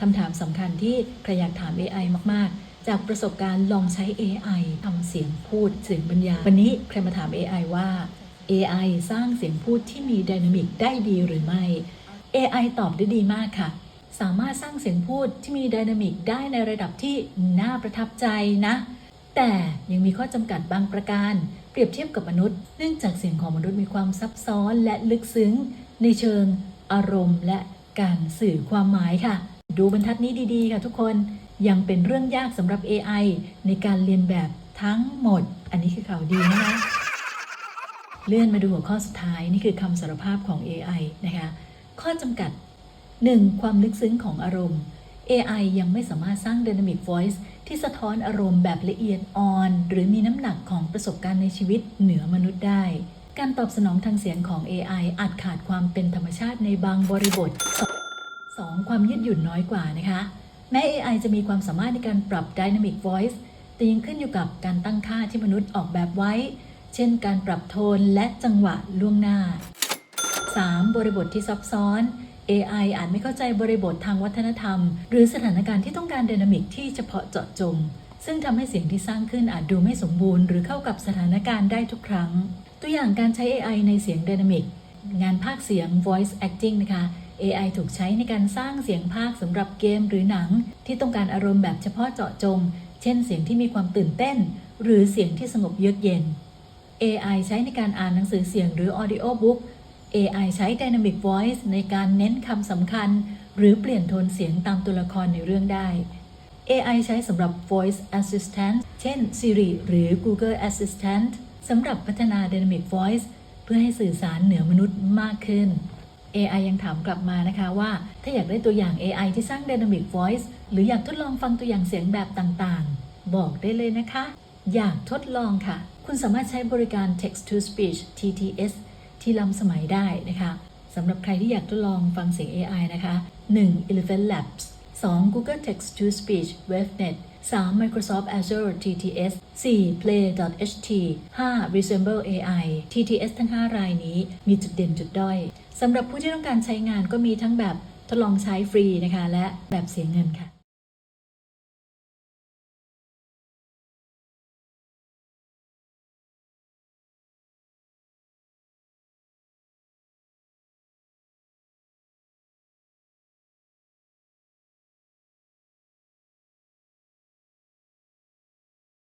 คำถามสำคัญที่ใครอยากถาม AI มาก ๆ จากประสบการณ์ลองใช้ AI ทำเสียงพูดเสียงบรรยายวันนี้ใครมาถาม AI ว่า AI สร้างเสียงพูดที่มีไดนามิกได้ดีหรือไม่ AI ตอบได้ดีมากค่ะ สามารถสร้างเสียงพูดที่มีไดนามิกได้ในระดับที่น่าประทับใจนะ แต่ยังมีข้อจำกัดบางประการ เปรียบเทียบกับมนุษย์ เนื่องจากเสียงของมนุษย์มีความซับซ้อนและลึกซึ้ง ในเชิงอารมณ์และการสื่อความหมายค่ะ ดูบรรทัดนี้ดีๆค่ะทุกคนยังเป็นเรื่องยากสำหรับ AI ในการเรียนแบบทั้งหมด อันนี้คือข่าวดีนะคะเลื่อนมาดูหัวข้อสุดท้ายนี่คือคำสารภาพของ AI นะคะข้อจำกัด 1. ความลึกซึ้งของอารมณ์ AI ยังไม่สามารถสร้าง Dynamic Voice ที่สะท้อนอารมณ์แบบละเอียดอ่อน หรือมีน้ำหนักของประสบการณ์ในชีวิตเหนือมนุษย์ได้ การตอบสนองทางเสียงของ AI อาจขาดความเป็นธรรมชาติในบางบริบท 2. ความยืดหยุ่นน้อยกว่านะคะ แม้ AI จะมีความสามารถในการปรับ Dynamic Voice แต่ยังขึ้นอยู่กับการตั้งค่าที่มนุษย์ออกแบบไว้ เช่นการปรับโทนและจังหวะล่วงหน้า 3. บริบทที่ซับซ้อน AI อาจไม่เข้าใจบริบททางวัฒนธรรม หรือสถานการณ์ที่ต้องการไดนามิกที่เฉพาะเจาะจง ซึ่งทำให้เสียงที่สร้างขึ้นอาจดูไม่สมบูรณ์ หรือเข้ากับสถานการณ์ได้ทุกครั้ง ตัวอย่างการใช้ AI ในเสียงไดนามิกงานภาคเสียง voice acting นะคะ AI ถูกใช้ในการสร้างเสียงภาคสำหรับเกมหรือหนัง ที่ต้องการอารมณ์แบบเฉพาะเจาะจง เช่นเสียงที่มีความตื่นเต้น หรือเสียงที่สงบเยือกเย็น AI ใช้ในการอ่านหนังสือเสียงหรือ audio book AI ใช้ Dynamic Voice ในการเน้นคำสำคัญ หรือเปลี่ยนโทนเสียงตามตัวละครในเรื่องได้ AI ใช้สำหรับ Voice Assistant เช่น Siri หรือ Google Assistant สำหรับพัฒนา Dynamic Voice เพื่อให้สื่อสารเหนือมนุษย์มากขึ้น AI ยังถามกลับมานะคะว่า ถ้าอยากได้ตัวอย่าง AI ที่สร้าง Dynamic Voice หรืออยากทดลองฟังตัวอย่างเสียงแบบต่างๆ บอกได้เลยนะคะ อยากทดลองค่ะ คุณสามารถใช้บริการ Text to Speech TTS ที่ล้ำสมัยได้นะคะสำหรับใครที่อยากทดลองฟังเสียง AI นะคะ 1. Elephant Labs 2. Google Text to Speech WebNet 3. Microsoft Azure TTS 4. Play.ht 5. Resemble AI TTS ทั้ง 5 รายนี้มีจุดเด่นจุดด้อยสำหรับผู้ที่ต้องการใช้งานก็มีทั้งแบบทดลองใช้ฟรีนะคะ และแบบเสียเงินค่ะ